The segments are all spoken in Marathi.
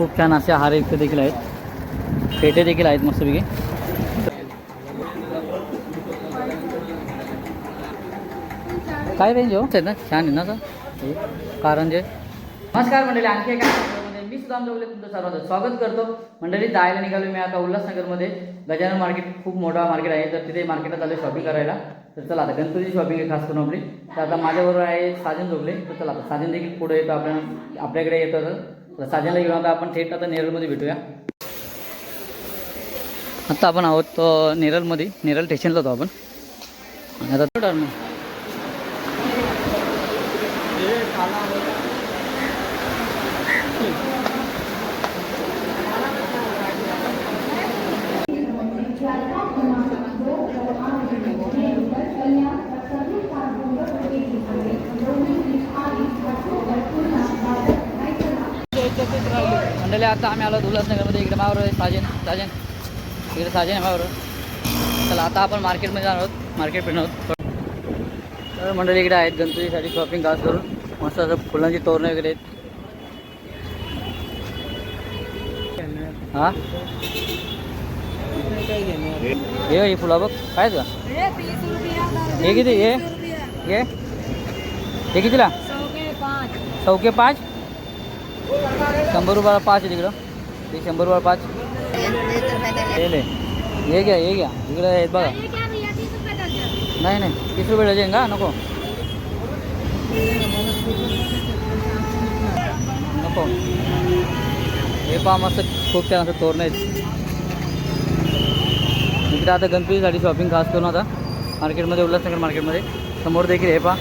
खूप छान असे हार इथे देखील आहेत. पेटे देखील आहेत मस्तपैकी. काय रेंज हो? ना छान आहे ना सर कारंजे नमस्कार मंडळी आणखी एका मी सुद्धा आमच्या तुमचं सर्वांचं स्वागत करतो. मंडळी जायला निघालो मी आता उल्हासनगरमध्ये. गजानन मार्केट खूप मोठा मार्केट आहे. तर तिथे मार्केटला चालू शॉपिंग करायला. तर चला आता गणपतीची शॉपिंग आहे खास करून आपली. तर आता माझ्याबरोबर आहे साजन झोपले तर चला आता साजन देखील पुढे येतो. आपल्या आपल्याकडे येतो तर साजनला घेऊन आता आपण थेट आता नेरळमध्ये भेटूया. आता आपण आहोत नेरळमध्ये नेरळ स्टेशनला होतो आपण. आणि आता कुठं मग मंडळी आता आम्ही आलो उल्हासनगरमध्ये इकडे मावर आहे साजन साजन. इकडे साजन आहे मावर. चला आता आपण मार्केटमध्ये जाणार आहोत मार्केट फिरणार आहोत. तर मंडळी इकडे आहेत गणपतीसाठी शॉपिंग खास करून. मस्त असं फुलांची तोरणं वगैरे आहेत. हां? हे फुलं बघ काय का हे किती हे? हे? हे कितीला? चौके पाच? शंभर रुपयाला पाच आहे तिकडं. ते शंभर रुपयाला पाच. हे ले. हे घ्या हे घ्या. इकडे आहेत बघा. नाही नाही. तीस रुपये डझन का? नको. नको. हे पहा मस्त खूप छान असं तोरण आहेत. इकडे आता गणपतीसाठी शॉपिंग खास करून आता मार्केटमध्ये उल्हासनगर मार्केटमध्ये समोर देखील हे पहा.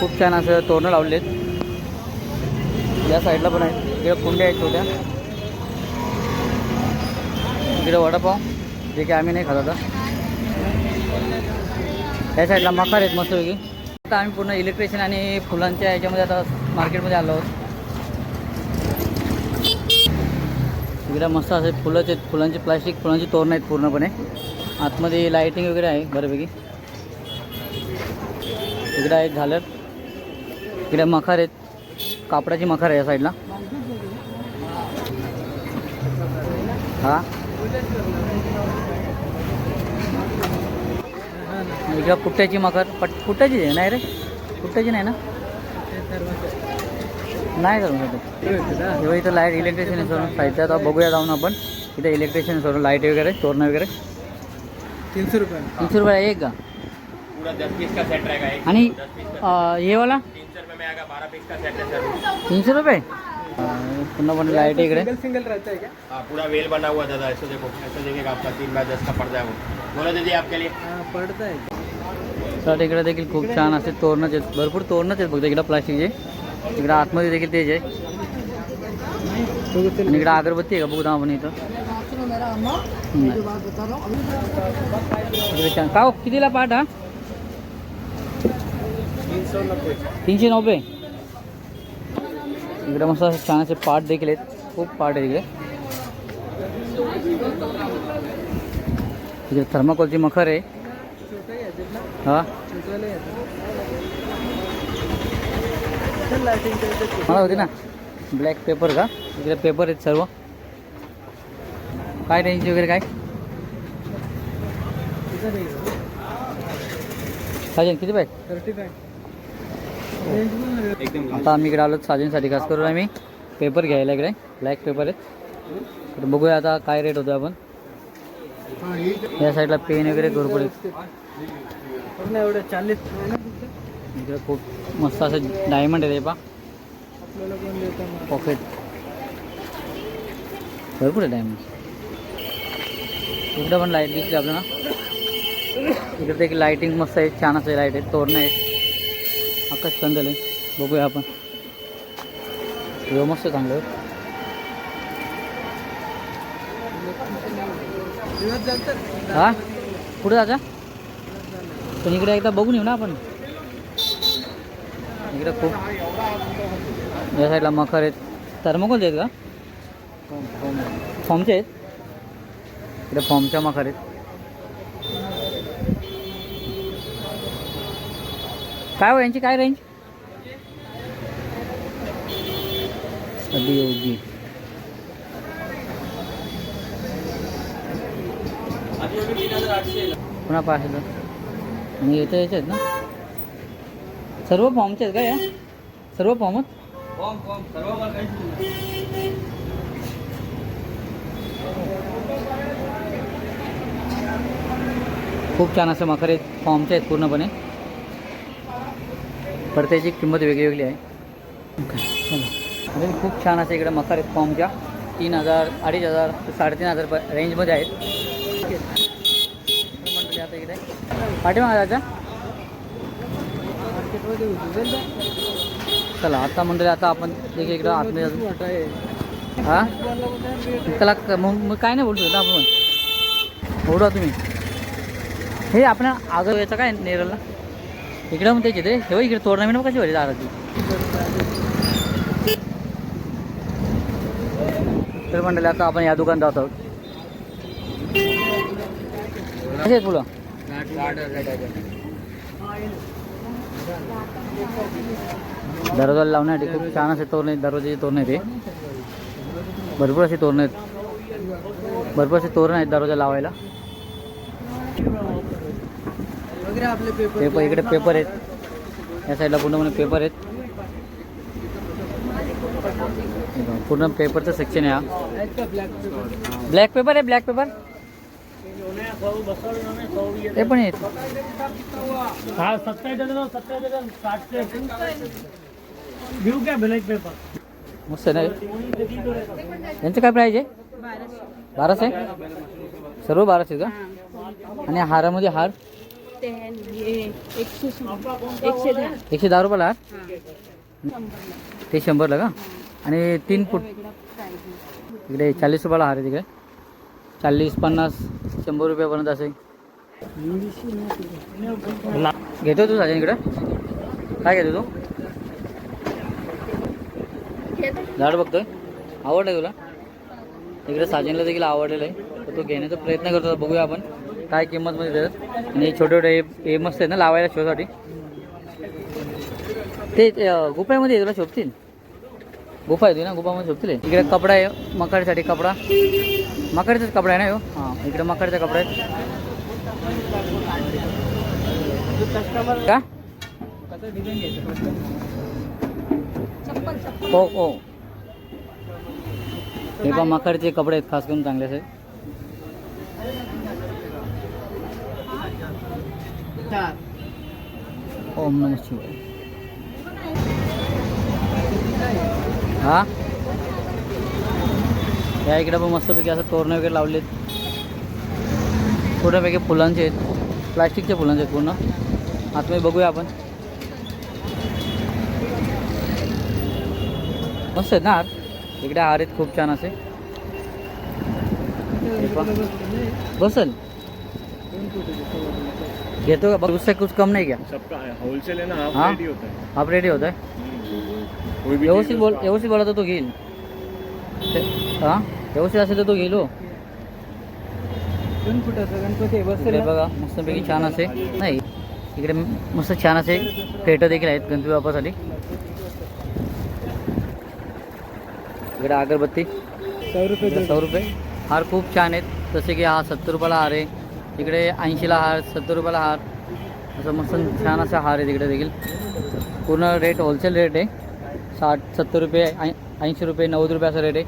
खूप छान असं तोरणं लावले आहेत. या साईडला पण आहेत इकडे कुंड्या आहेत छोट्या. इकडे वडापाव जे की आम्ही नाही खात आता. त्या साईडला मकार आहेत मस्तपैकी. आता आम्ही पूर्ण इलेक्ट्रिशियन आणि फुलांच्या याच्यामध्ये आता मार्केटमध्ये आलो आहोत. इकडे मस्त असे फुलंच आहेत. फुलांची प्लास्टिक फुलांची तोरण आहेत पूर्णपणे. आतमध्ये लाईटिंग वगैरे आहे बऱ्यापैकी. इकडे आहेत झालर. इकडे मखार आहेत. कापडाची मखार आहे या साईडला. हा. इकडं पुट्ट्याची मखर. पट पुट्ट्याची आहे नाही रे? पुट्ट्याची नाही ना? नाही सर तेव्हा इथं लाइट इलेक्ट्रिशियन सोडून. साईडच्या आता बघूया जाऊन आपण. इथं इलेक्ट्रिशियन सोडून लाइट वगैरे तोरणं वगैरे. तीनशे रुपये. तीनशे रुपये एक का? पूरा दस पीस का सेट रहेगा एक आणि दस आएगा बारह पीस का सेट है सर तीनशे रुपये? अं, पुन्हा पण लाइट इकडे. सिंगल सिंगल रहता है क्या? हाँ पूरा वेल बना हुआ दादा ऐसे देखो ऐसे देखेगा आपका तीन बाय दस का वो। बोलो दीदी आपके लिए। हाँ पड़ता है। तर इकडे देखील खूप छान असे तोरणच आहेत. भरपूर तोरणच आहेत फक्त इकडं प्लास्टिकचे इकडं आतमध्ये देखील तेच आहे आणि इकडं अगरबत्ती आहे का? बघू दाम आपण इथं. का कितीला पाठ हा? तीन सौ तीनशे नव्वे इकडे मस्त छान असे पार्ट देखील आहेत. खूप पाट आहेत इकडे. इकडे थर्माकोलची मखर आहे. हा? मला होती ना. ब्लॅक पेपर का? इकडे पेपर आहेत सर्व. काय रेंज वगैरे काय? साजन किती पाहिजे? थर्टी फाय आता आम्ही इकडे आलो साजनसाठी. खास करून आम्ही पेपर घ्यायला इकडे. ब्लॅक पेपर आहेत. तर बघूया आता काय रेट होतो आपण. या साईडला पेन वगैरे भरपूर आहेत. एवढं चाळीस? इकडे खूप मस्त असं डायमंड आहे पा? पॉकेट भरपूर आहे डायमंड इकडं पण लाईट दिसली आपल्याला. इकडे लाईटिंग मस्त आहे. छान असं लाईट आहे. तोरणं आहेत. आकाश कंदल आहे बघूया आपण. मस्त चांगलं आहे हा? कुठं जायचा पण इकडे एकदा बघून येऊ ना आपण. इकडे खूप. या साईडला मखर आहेत. थर्मोकोलचे आहेत का? फॉर्मचे आहेत. इकडे फॉर्मच्या मखर आहेत. काय हो यांची काय रेंज अभियोगी पुन्हा पाच हजार आणि येतं याच्यात ना? सर्व फॉर्मचे आहेत का या? सर्व फॉर्मच खूप छान असं मखर आहेत फॉर्मचे आहेत पूर्णपणे. प्रत्येची किंमत वेगळी वेगळी आहे चला. अजून खूप छान असे इकडे मखर आहेत फॉर्मच्या तीन हजार अडीच हजार ते साडेतीन हजार प- रेंजमध्ये आहेत. आता इकडे. पाठीमागा का? चला आता मंडळी आता आपण देखील इकडं आतमध्ये हां? त्याला क- मग मग काय नाही बोलतो ना आपण. ओढा तुम्ही. हे आपण आगं याचं काय नेरलला? इकडं मग त्याचे ते हे इकडे टोर्नामेंट मग कशी व्हायची दाराची तर मंडळी आता आपण या दुकानात जात. आहोत कसे फुलं? दरवाजाला लावण्यासाठी खूप छान असे तोरण आहेत दरवाजाचे तोरण आहेत ते भरपूर असे तोरण आहेत. भरपूर असे तोरण आहेत दरवाजा लावायला वगैरे आपले पेपर पेपर इकडे पेपर आहेत. या साईडला पूर्णपणे पेपर आहेत. हे पूर्ण पेपरचं सेक्शन आहे हा. ब्लॅक पेपर ब्लॅक पेपर आहे ब्लॅक पेपर ते पण आहेत. हा घेऊ क्या ब्लॅक पेपर मस्त आहे ना यांचं काय प्राईज आहे? बाराशे. सर्व बाराशे का? आणि हारामध्ये हार? एकशे एकशे दहा रुपयाला हार ते शंभरला का आणि तीन फूट? इकडे चाळीस रुपयाला हार आहे तिकडे. चाळीस पन्नास शंभर रुपयापर्यंत असे घेतो तू साजन इकडे. काय घेतो तू? झाड बघतोय. आवडलं तुला? इकडे साजनला देखील आवडलेलं आहे. तर तो घेण्याचा प्रयत्न करतो. बघूया आपण. काय किंमत म्हणजे मध्ये आणि छोटे छोटे हे- हे मस्त आहेत ना लावायला शोसाठी. ते गुफामध्ये तुला शोभतील. गुफा येते ना गुफामध्ये शोभतील. इकडे कपडा आहे हो. मकाडीसाठी कपडा. मकाडीचाच कपडा आहे ना हो हां इकडे मकाडीचा कपडा आहे. का? हो हो. हे पण मकाडीचे कपडे आहेत खास करून चांगले असे चार ओम नम शिवाय हा या इकडे पण मस्तपैकी असं तोरणं वगैरे लावलेत पूर्णपैकी फुलांचे आहेत प्लास्टिकच्या फुलांचे आहेत पूर्ण आतमध्ये बघूया आपण मस्त आहेत ना हार इकडे हार आहेत खूप छान असे. बसल का बघ उससे कुछ कम नहीं क्या। सबका होलसेल है ना हाफ़ हाँ? होता है। हाफ़ रेडी होत आहे कोई भी बोल तो ते- हा? व्यवस्थित असेल तर तो घेईल हो। गणपती बसेल? बघा मस्तपैकी छान असे नाही इकडे मस्त छान असे पेटं देखील आहेत गणपती बाप्पासाठी इकडे अगरबत्ती। सौ रुपये सौ रुपये। हार खूप छान आहेत जसे की हा सत्तर रुपयाला हार आहे इकडे ऐंशीला हार सत्तर रुपयाला हार असं मस्त छान असा हार आहे तिकडे देखील. पूर्ण रेट होलसेल रेट आहे. साठ सत्तर रुपये ऐंशी रुपये नव्वद रुपये असा रेट आहे.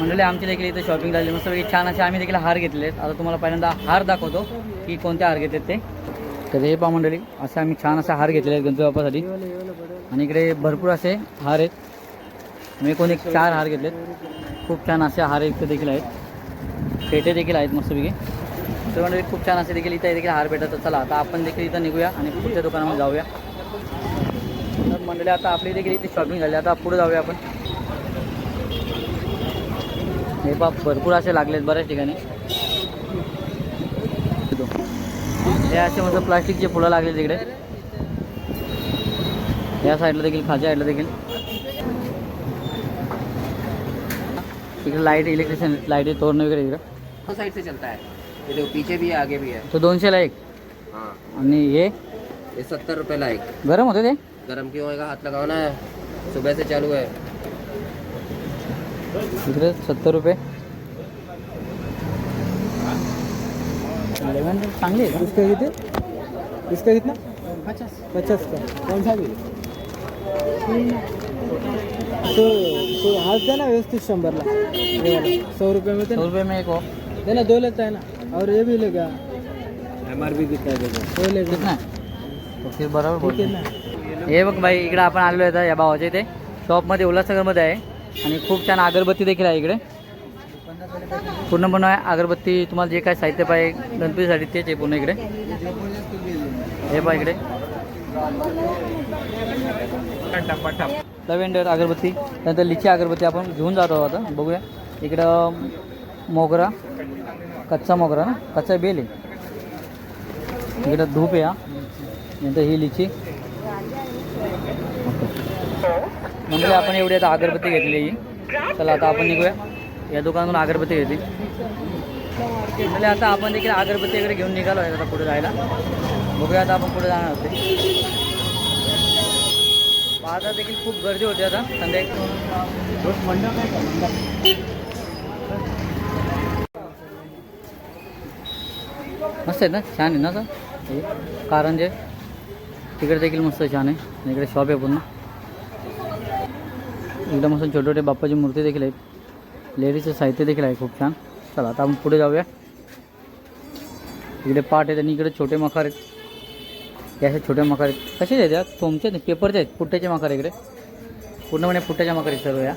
मंडळी आमची देखील इथे शॉपिंग झाली मस्त छान असे आम्ही देखील हार घेतले आहेत. आता तुम्हाला पहिल्यांदा हार दाखवतो की कोणते हार घेतात ते. तर हे पहा मंडळी असे आम्ही छान असे हार घेतले आहेत गणपती बाप्पासाठी. आणि इकडे भरपूर असे हार आहेत. मी कोण एक चार हार घेतलेत. खूप छान असे हार इथे देखील आहेत. पेटे देखील आहेत मस्तपैकी. तर म्हणजे खूप छान असे देखील इथे देखील हार भेटतात. चला आता आपण देखील इथं निघूया आणि पुढच्या दुकानामध्ये जाऊया. तर मंडळी आता आपली देखील इथे शॉपिंग झाली. आता पुढे जाऊया आपण. हे बाप भरपूर असे लागलेत बऱ्याच ठिकाणी. हे असे मस्त प्लास्टिकचे फुलं लागले तिकडे. या साईडला देखील खालच्या साईडला देखील. इकडे लाइट इलेक्ट्रिशियन लाइट तोरणं वगैरे इकडं. दोनों साइड से चलता है। ये देखो पीछे भी है आगे भी है। तो दोनशेला एक हाँ। आणि हे ये सत्तर रुपये ला एक गरम होते ते गर्म क्यों होएगा? हाथ लगाना है। सुबह से चालू है। इकडे सत्तर रुपये लेव्हन चांगली आहे इसका किती इसका कितना? पचास। पचास का। कौन सा भी? तो तो हाथ देना व्यवस्थित शंभरला सौ रुपये में सौ रुपये में एक हो देना दो लेता है ना. और ये भी लेगा. एम आर पी कितना देगा तो लेगा. कितना? आहे तो फिर बरोबर ठीक है बोलतो ना? हे। बघ बाई इकडे आपण आलेलो आहे या भावाच्या इथे. शॉपमध्ये उल्हासनगरमध्ये आहे. आणि खूप छान अगरबत्ती देखील आहे इकडे. पूर्णपणे अगरबत्ती तुम्हाला जे काय साहित्य पाहिजे गणपतीसाठी तेच आहे पूर्ण इकडे. हे पहा इकडे. लवेंडर अगरबत्ती त्यानंतर लिची अगरबत्ती आपण घेऊन जातो आता बघूया. इकडं मोगरा कच्चा मोगरा ना? कच्चा बेल आहे. इकडं धूप आहे नंतर ही लिची. म्हणजे आपण एवढी आता अगरबत्ती घेतली ही चला आता आपण निघूया. या दुकानातून अगरबत्ती घेतली. म्हणजे आता आपण देखील अगरबत्ती वगैरे घेऊन निघालो आहे आता पुढे जायला. बघूया आता आपण पुढे जाणार होते आता देखील खूप गर्दी होती आता. संध्याकाळी मस्त आहेत ना? छान आहे ना सर हे कारंजे तिकडे देखील मस्त छान आहे. इकडे शॉप आहे पूर्ण. एकदम मस्त छोटे छोटे बाप्पाची मूर्ती देखील आहेत. लेडीजचं साहित्य देखील आहे खूप छान. चला आता आपण पुढे जाऊया. इकडे पाट आहेत आणि इकडे छोटे मखार आहेत. हे असे छोटे मखार आहेत. कसे आहेत या तुमचे आहेत पेपरचे आहेत. पुट्ट्याचे मखार इकडे. पूर्णपणे पुट्ट्याच्या मखार आहेत सर्व या.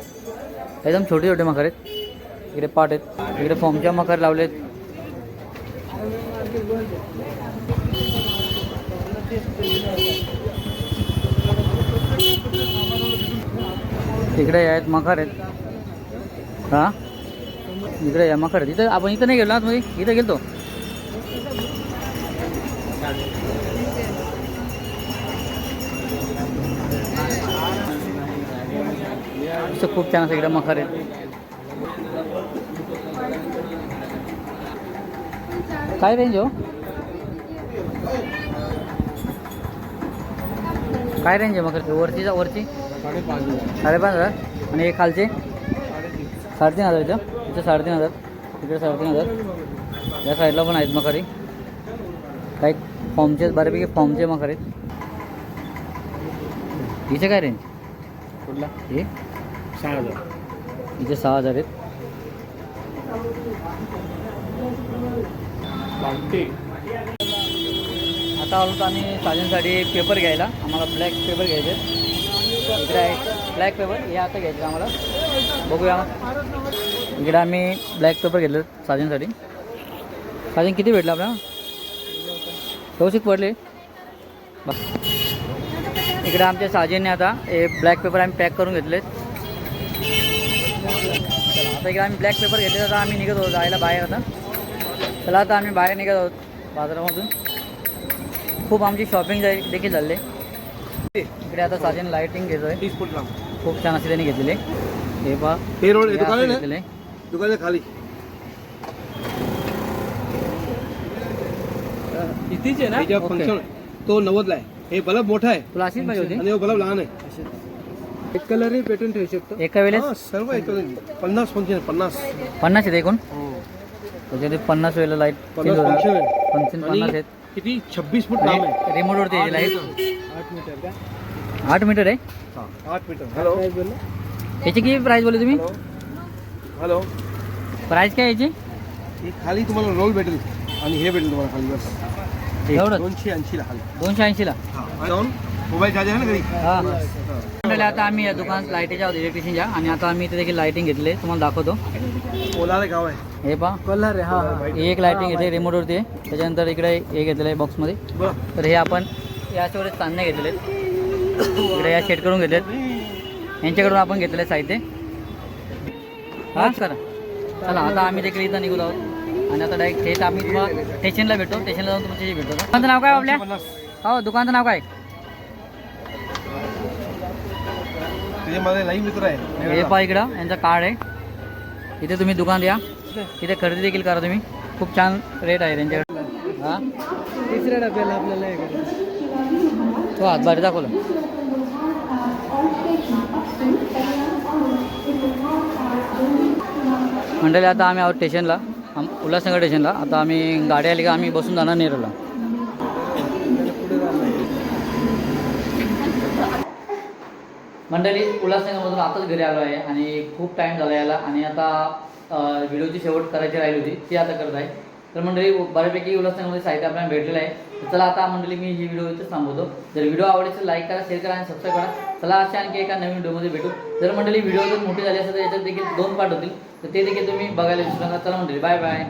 एकदम छोटे छोटे मखार आहेत. इकडे पाट आहेत. इकडे फॉर्मच्या मखार लावले आहेत इकडे आहेत मखार आहेत. हां? इकडे या मखार आहेत. इथं आपण इथं नाही गेलो ना तुम्ही? इथं गेलतो. असं खूप छान असं इकडे मखार आहेत. काय रेंज हो? काय रेंज आहे मग वरची वरची? साडेपाच हजार. आणि हे खालचे? साडेतीन हजार इथं. इथं साडेतीन हजार. इकडे साडेतीन हजार. या साईडला पण आहेत मखारी काही फॉर्मचे बऱ्यापैकी फॉर्मचे मखार आहेत हिचे काय रेंज कुठला? हे? सहा हजार. इथे सहा हजार आहेत. आता आलो तर आम्ही साजनसाठी पेपर घ्यायला. आम्हाला ब्लॅक पेपर घ्यायचे. इकडे आहे ब्लॅक पेपर हे आता घ्यायचे आम्हाला. बघूया. इकडे आम्ही ब्लॅक पेपर घेतले साजनसाठी. साजन किती भेटलं आपल्याला? व्यवस्थित पडले. बस. इकडे आमच्या साजेने आता. हे ब्लॅक पेपर आम्ही पॅक करून घेतलेत. चला आता इकडे आम्ही ब्लॅक पेपर घेतले आता आम्ही निघत आहोत जायला बाहेर आता. चला आता आम्ही बाहेर निघत आहोत बाजारामधून. खूप आमची शॉपिंग देखील झाली. इकडे आता साजन लाइटिंग घेतोय. तीस फूट लांब. खूप छान असे त्यांनी घेतलेले. हे पहा. हे रोड हे दुकान आहे ना? घेतलेले. दुकान आहे खाली. कितीचे ना? त्याच्या ओके. फंक्शन तो नव्वदला आहे. हे बल्ब मोठा आहे. तुला अशीच पाहिजे होती? आणि हे बल्ब लहान आहे. एक कलरही पेटून ठेवू शकतो? एका वेळेस? हा, सर्व आहे पन्नास फंक्शन आहे पन्नास. पन्नास आहेत एकूण? त्याच्यामध्ये पन्नास वेळेला लाइट फंक्शन आहे. पन्नास आहेत. किती? छब्बीस फूट लांब आहे. रिमोटवरती यायची लाइट आठ मीटर. का? आठ मीटर आहे? हा, आठ मीटर. हॅलो याची किती प्राईस बोलली तुम्ही? हॅलो प्राईस काय याची? हे खाली तुम्हाला रोल भेटेल आणि हे भेटेल तुम्हाला खाली. बस एवढं? दोनशे ऐंशीला खाली. दोनशे ऐंशीला? हा. जाऊन मोबाईल चार्जर आहे ना घरी? हा. मंडळी, आता आम्ही या दुकानात लाईटीच्या आहोत इलेक्ट्रिशियनच्या आणि आता आम्ही इथे देखील लाईटिंग घेतली तुम्हाला दाखवतो. गाव आहे. हे पहा. कलर आहे हा. हा ही एक लाईटिंग घेतली रिमोटवरती आहे त्याच्यानंतर इकडे हे घेतलेलं आहे बॉक्समध्ये बरं. तर हे आपण याच्यावर चांदणे घेतलेले आहेत. इकडे या शेट करून घेतलेत. यांच्याकडून आपण घेतलेले साहित्य. हा करा चला आता आम्ही देखील इथं निघून आहोत. आणि आता डायरेक्ट थेट आम्ही तुम्हाला स्टेशनला भेटतो स्टेशनला जाऊन तुमच्याशी भेटतो दुकानचं नाव काय हो आपल्या? हो दुकानचं नाव काय? तुझे माझे लाईव्ह मित्र आहे हे पहा इकडं यांचं कार्ड आहे. इथे तुम्ही दुकान द्या. इथे खरेदी देखील करा तुम्ही. खूप छान रेट आहे त्यांच्याकडे. हां? तिसऱ्या डब्याला आपल्याला हे करायचं. तो हातभारी दाखवलं. मंडळी आता आम्ही आहोत स्टेशनला आम उल्हासनगर स्टेशनला आता आम्ही गाडी आली का आम्ही बसून जाणार नेरळला. मंडळी उल्हासनगरमधून आताच घरी आलो आहे आणि खूप टाईम झाला याला आणि आता व्हिडिओची शेवट करायची राहिली होती ती आता करत आहे. तर मंडळी बऱ्यापैकी उल्हासनगरमध्ये साहित्य आपल्याला भेटलेलं आहे. चला आता मंडळी मी ही व्हिडिओ इथेच थांबवतो. जर व्हिडिओ आवडेल तर लाईक करा शेअर करा आणि सबस्क्राईब करा. चला अशा आणखी एका नवीन व्हिडिओमध्ये भेटू. जर मंडळी व्हिडिओ जर मोठी झाली असेल तर याच्यात देखील दोन पार्ट होतील. तर ते देखील तुम्ही बघायला विसरू नका. चला मंडळी बाय बाय